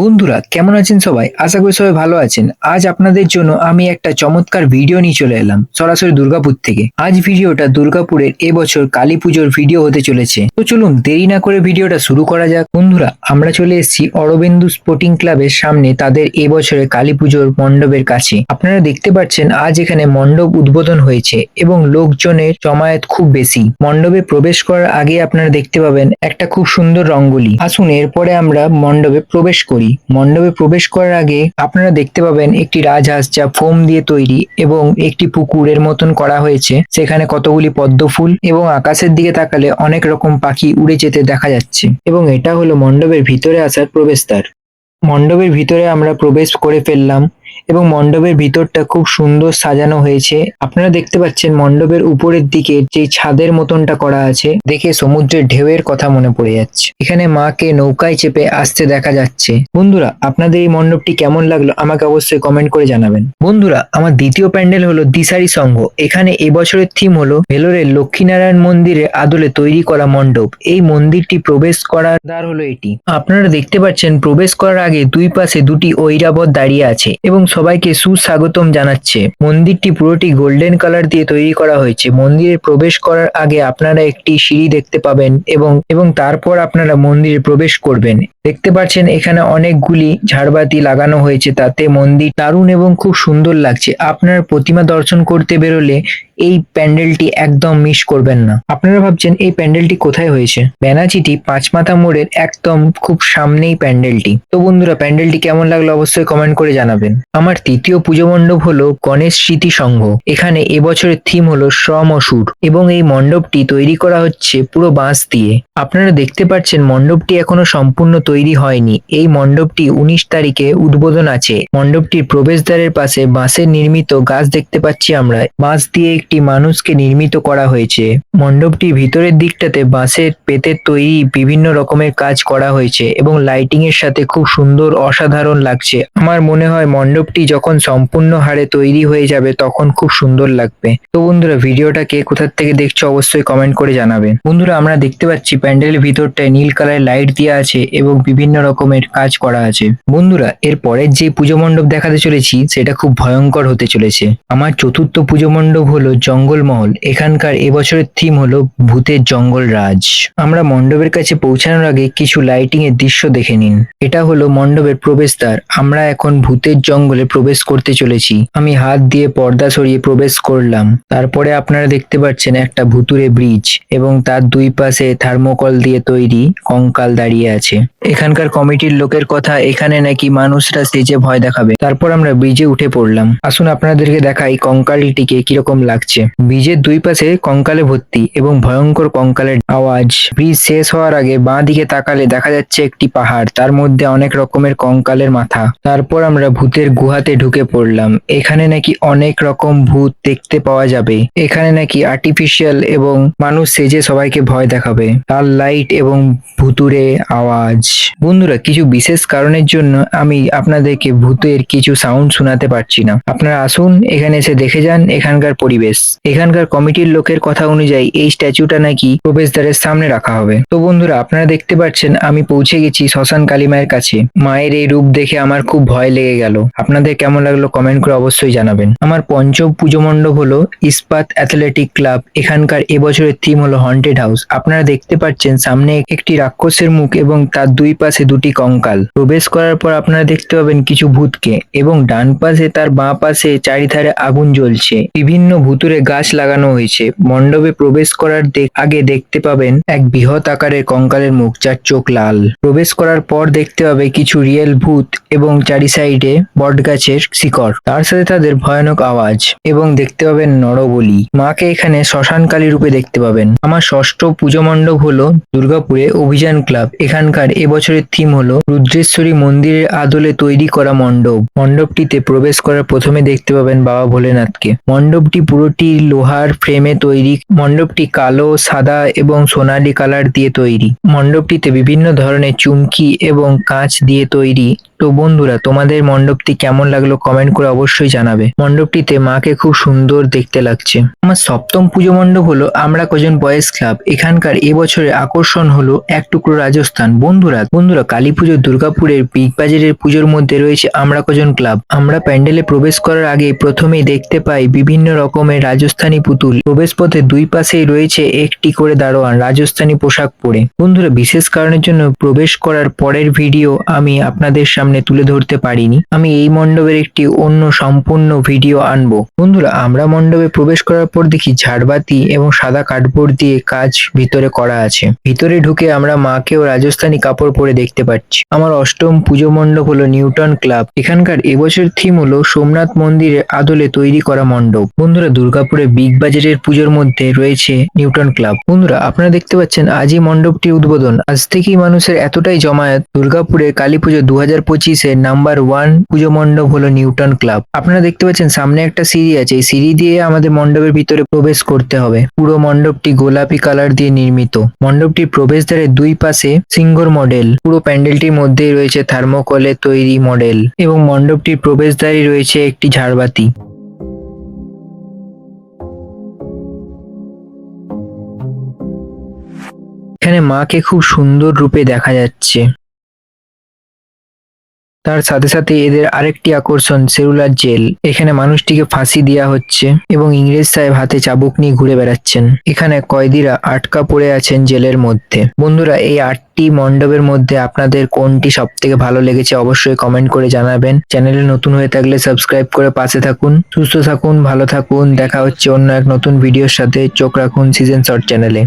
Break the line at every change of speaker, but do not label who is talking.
বন্ধুরা, কেমন আছেন সবাই? আশা করি সবাই ভালো আছেন। আজ আপনাদের জন্য আমি একটা চমৎকার ভিডিও নিয়ে চলে এলাম, সরাসরি দুর্গাপুর থেকে। আজ ভিডিওটা দুর্গাপুরের এবছর কালী পুজোর ভিডিও হতে চলেছে। তো চলুন, দেরি না করে ভিডিওটা শুরু করা যাক। বন্ধুরা, আমরা চলে এসেছি অরবিন্দু স্পোর্টিং ক্লাবের সামনে তাদের এবছরে কালী পুজোর মণ্ডপের কাছে। আপনারা দেখতে পাচ্ছেন, আজ এখানে মণ্ডপ উদ্বোধন হয়েছে এবং লোকজনের জমায়েত খুব বেশি। মণ্ডপে প্রবেশ করার আগে আপনারা দেখতে পাবেন একটা খুব সুন্দর রঙ্গোলি। আসুন, এরপরে আমরা মণ্ডপে প্রবেশ করি। মণ্ডপে প্রবেশ করার আগে আপনারা দেখতে পাবেন একটি রাজহাঁস যা ফোম দিয়ে তৈরি এবং একটি পুকুরের মতন করা হয়েছে। সেখানে কতগুলি পদ্ম ফুল এবং আকাশের দিকে তাকালে অনেক রকম পাখি উড়ে যেতে দেখা যাচ্ছে। এবং এটা হলো মণ্ডপের ভিতরে আসার প্রবেশদ্বার। মণ্ডপের ভিতরে আমরা প্রবেশ করে ফেললাম এবং মণ্ডপের ভিতরটা খুব সুন্দর সাজানো হয়েছে। আপনারা দেখতে পাচ্ছেন মণ্ডপের উপরের দিকে যে ছাদের মতনটা করা আছে, দেখে সমুদ্রের ঢেউয়ের কথা মনে পড়ে যাচ্ছে। এখানে মাকে নৌকায় চেপে আসতে দেখা যাচ্ছে। বন্ধুরা, আপনাদের এই মণ্ডপটি কেমন লাগল আমাকে অবশ্যই কমেন্ট করে জানাবেন। বন্ধুরা, আমার দ্বিতীয় প্যান্ডেল হলো দিশারি সংঘ। এখানে এবছরের থিম হলো ভেলোরের লক্ষ্মীনারায়ণ মন্দিরের আদলে তৈরি করা মণ্ডপ। এই মন্দিরটি প্রবেশ করার দ্বার হলো এটি। আপনারা দেখতে পাচ্ছেন প্রবেশ করার আগে দুই পাশে দুটি ঐরাবত দাঁড়িয়ে আছে এবং সবাইকে সুস্বাগতম জানাচ্ছে। মন্দিরটি পুরোটি গোল্ডেন কালার দিয়ে তৈরি করা হয়েছে। মন্দিরে প্রবেশ করার আগে আপনারা একটি সিঁড়ি দেখতে পাবেন এবং এবং তারপর আপনারা মন্দিরে প্রবেশ করবেন। দেখতে পাচ্ছেন এখানে অনেকগুলি ঝাড়বাতি লাগানো হয়েছে, তাতে মন্দির দারুণ এবং খুব সুন্দর লাগছে। আপনার প্রতিমা দর্শন করতে বেরোলে এই প্যান্ডেলটি একদম মিস করবেন না। আপনারা ভাবছেন এই প্যান্ডেলটি কোথায় হয়েছে? ব্যানাচিটি পাঁচমাথা মোড়ের একদম খুব সামনেই প্যান্ডেলটি। তো বন্ধুরা, প্যান্ডেলটি কেমন লাগল অবশ্যই কমেন্ট করে জানাবেন। আমার তৃতীয় পুজো মণ্ডপ হলো গণেশ স্মৃতি সংঘ। এখানে এবছরের থিম হলো শ্রম ও সুর এবং এই মণ্ডপটি তৈরি করা হচ্ছে পুরো বাঁশ দিয়ে। আপনারা দেখতে পাচ্ছেন মণ্ডপটি এখনও সম্পূর্ণ তৈরি হয়নি। এই মণ্ডপটি উনিশ তারিখে উদ্বোধন আছে। মণ্ডপটির প্রবেশদ্বারের পাশে বাঁশের নির্মিত গাছ দেখতে পাচ্ছি আমরা। বাঁশ দিয়ে একটি মানুষকে নির্মিত করা হয়েছে। মণ্ডপটির ভিতরের দিকটাতে বাঁশের পেতের তৈরি বিভিন্ন রকমের কাজ করা হয়েছে এবং লাইটিং এর সাথে খুব সুন্দর অসাধারণ লাগছে। আমার মনে হয় মণ্ডপটি যখন সম্পূর্ণ হারে তৈরি হয়ে যাবে তখন খুব সুন্দর লাগবে। তো বন্ধুরা, ভিডিওটা কে কোথার থেকে দেখছ অবশ্যই কমেন্ট করে জানাবেন বন্ধুরা, আমরা দেখতে পাচ্ছি প্যান্ডেলের ভিতরটায় নীল কালারের লাইট দেওয়া আছে এবং বিভিন্ন রকমের কাজ করা আছে। বন্ধুরা এর পরের যে পুজো মণ্ডপ দেখাতে চলেছি, সেটা খুব ভয়ঙ্কর হতে চলেছে। আমার চতুর্থ পুজো মণ্ডপ হলো জঙ্গলমহল। এখানকার এবছরের থিম হলো ভূতের জঙ্গল রাজ আমরা মণ্ডপের কাছে পৌঁছানোর আগে কিছু লাইটিং এর দৃশ্য দেখে নিন। এটা হলো মণ্ডপের প্রবেশদ্বার। আমরা এখন ভূতের জঙ্গলে প্রবেশ করতে চলেছি। আমি হাত দিয়ে পর্দা সরিয়ে প্রবেশ করলাম। তারপরে আপনারা দেখতে পাচ্ছেন একটা ভুতুরে ব্রিজ এবং তার দুই পাশে থার্মোকল দিয়ে তৈরি কঙ্কাল দাঁড়িয়ে আছে। এখানকার কমিটির লোকের কথা, এখানে নাকি মানুষরা স্টেজে ভয় দেখাবে। তারপর আমরা ব্রিজে উঠে পড়লাম। আসুন আপনাদেরকে দেখাই কঙ্কালটিকে কীরকম লাগছে। ব্রিজের দুই পাশে কঙ্কালে ভর্তি এবং ভয়ঙ্কর কঙ্কালের আওয়াজ। ব্রিজ শেষ হওয়ার আগে বাঁ দিকে তাকালে দেখা যাচ্ছে একটি পাহাড়, তার মধ্যে অনেক রকমের কঙ্কালের মাথা। তারপর আমরা ভূতের গুহাতে ঢুকে পড়লাম। এখানে নাকি অনেক রকম ভূত দেখতে পাওয়া যাবে। এখানে নাকি আর্টিফিশিয়াল এবং মানুষ সেজে সবাইকে ভয় দেখাবে। লাল লাইট এবং ভুতুরে আওয়াজ। বন্ধুরা, কিছু বিশেষ কারণের জন্য আমি আপনাদেরকে ভূতের কিছু সাউন্ড শোনাতে পারছি না। আপনারা আসুন, এখানে এসে দেখে যান এখানকার পরিবেশ। এখানকার কমিটির লোকের কথা অনুযায়ী এই স্ট্যাচুটা নাকি প্রবেশদ্বারের সামনে রাখা হবে। তো বন্ধুরা, আপনারা দেখতে পাচ্ছেন, আমি পৌঁছে গেছি শ্মশান কালী মায়ের কাছে। মায়ের এই রূপ দেখে আমার খুব ভয় লেগে গেল। আপনাদের কেমন লাগল কমেন্ট করে অবশ্যই জানাবেন। আমার পঞ্চম পুজো মণ্ডপ হলো ইস্পাত অ্যাথলেটিক ক্লাব। এখানকার এবছরের থিম হলো হন্টেড হাউস আপনারা দেখতে পাচ্ছেন, সামনে একটি রাক্ষসের মুখ এবং তার দুই পাশে দুটি কঙ্কাল। প্রবেশ করার পর আপনারা দেখতে পাবেন কিছু ভূতকে এবং ডান পাশে তার বাঁ পাশে চারিধারে আগুন জ্বলছে। বিভিন্ন ভুতুরে গাছ লাগানো হয়েছে। মণ্ডপে প্রবেশ করার আগে দেখতে পাবেন এক বৃহৎ আকারের কঙ্কালের মুখ, যার চোখ লাল। প্রবেশ করার পর দেখতে পাবে কিছু রিয়েল ভূত এবং চারি সাইডে বটগাছের শিকড়। তার সাথে তাদের ভয়ানক আওয়াজ এবং দেখতে পাবেন নরবলি। মাকে এখানে শ্মশানকালী রূপে দেখতে পাবেন। আমার ষষ্ঠ পুজো মণ্ডপ হলো দুর্গাপুরে অভিযান ক্লাব। এখানকার এবছরের থিম হলো রুদ্রেশ্বরী মন্দিরের আদলে তৈরি করা মণ্ডপ। মণ্ডপটিতে প্রবেশ করার প্রথমে দেখতে পাবেন বাবা ভোলেনাথকে। মণ্ডপটি পুরোটি লোহার ফ্রেমে তৈরি, মণ্ডপটি কালো, সাদা এবং সোনালী কালার দিয়ে তৈরি। মণ্ডপটিতে বিভিন্ন ধরনের চুমকি এবং কাঁচ দিয়ে তৈরি। তো বন্ধুরা, তোমাদের মণ্ডপটি কেমন লাগল কমেন্ট করে অবশ্যই জানাবে। মণ্ডপটিতে মাকে খুব সুন্দর দেখতে লাগছে। আমার সপ্তম পুজো মণ্ডপ হলো আমরা কজন বয়েজ ক্লাব। এখানকার এবছরের আকর্ষণ হলো এক টুকরো রাজস্থান। বন্ধুরা বন্ধুরা, কালী পুজো, দুর্গাপুরের বিগ বাজারের পুজোর মধ্যে রয়েছে আমরা কজন ক্লাব আমরা প্যান্ডেলে প্রবেশ করার আগে প্রথমেই দেখতে পাই বিভিন্ন রকমের রাজস্থানী পুতুল। প্রবেশ পথে দুই পাশেই রয়েছে একটি করে দারোয়ান, রাজস্থানী পোশাক পরে। বন্ধুরা, বিশেষ কারণের জন্য প্রবেশ করার পরের ভিডিও আমি আপনাদের সামনে তুলে ধরতে পারিনি। আমি এই মণ্ডপের একটি অন্য সম্পূর্ণ ভিডিও আনব। বন্ধুরা, আমরা মণ্ডপে প্রবেশ করার পর দেখি ঝাড়বাতি এবং সাদা কার্ডবোর্ড দিয়ে কাজ ভিতরে করা আছে। ভিতরে ঢুকে আমরা মাকেও রাজস্থানী কাপড় পরে দেখতে পাচ্ছি। আমার অষ্টম পুজো মণ্ডপ হলো নিউটন ক্লাব। এখানকার এবছর থিম হলো সোমনাথ মন্দিরের আদলে তৈরি করা মণ্ডপ। বন্ধুরা, দুর্গাপুরে বিগ বাজারের পুজোর মধ্যে রয়েছে নিউটন ক্লাব। বন্ধুরা, আপনারা দেখতে পাচ্ছেন আজই মণ্ডপটির উদ্বোধন। আজ থেকেই মানুষের এতটাই জমায়েত দুর্গাপুরে কালী পুজো দু হাজার পঁচিশের নাম্বার ওয়ান পুজো মণ্ডপ হলো নিউটন ক্লাব। আপনারা দেখতে পাচ্ছেন সামনে একটা সিঁড়ি আছে। এই সিঁড়ি দিয়ে আমাদের মণ্ডপের ভিতরে প্রবেশ করতে হবে। পুরো মণ্ডপটি গোলাপি কালার দিয়ে নির্মিত। মণ্ডপটির প্রবেশদ্বারের দুই পাশে সিংহর মডেল। পুরো প্যান্ডেলটির মধ্যেই রয়েছে থার্মোকলের তৈরি মডেল এবং মণ্ডপটির প্রবেশদ্বারে রয়েছে একটি ঝাড়বাতি। এখানে মাকে খুব সুন্দর রূপে দেখা যাচ্ছে। তার সাথে সাথে এদের আরেকটি আকর্ষণ সেলুলার জেল। এখানে মানুষটিকে ফাঁসি দেওয়া হচ্ছে এবং ইংরেজ সাহেব হাতে চাবুক নিয়ে ঘুরে বেড়াচ্ছেন। এখানে কয়েদিরা আটকা পড়ে আছেন জেলের মধ্যে। বন্ধুরা, এই আটটি মণ্ডপের মধ্যে আপনাদের কোনটি সব থেকে ভালো লেগেছে অবশ্যই কমেন্ট করে জানাবেন। চ্যানেলে নতুন হয়ে থাকলে সাবস্ক্রাইব করে পাশে থাকুন। সুস্থ থাকুন, ভালো থাকুন। দেখা হচ্ছে অন্য এক নতুন ভিডিওর সাথে। চোখ রাখুন সিজন শর্ট চ্যানেলে।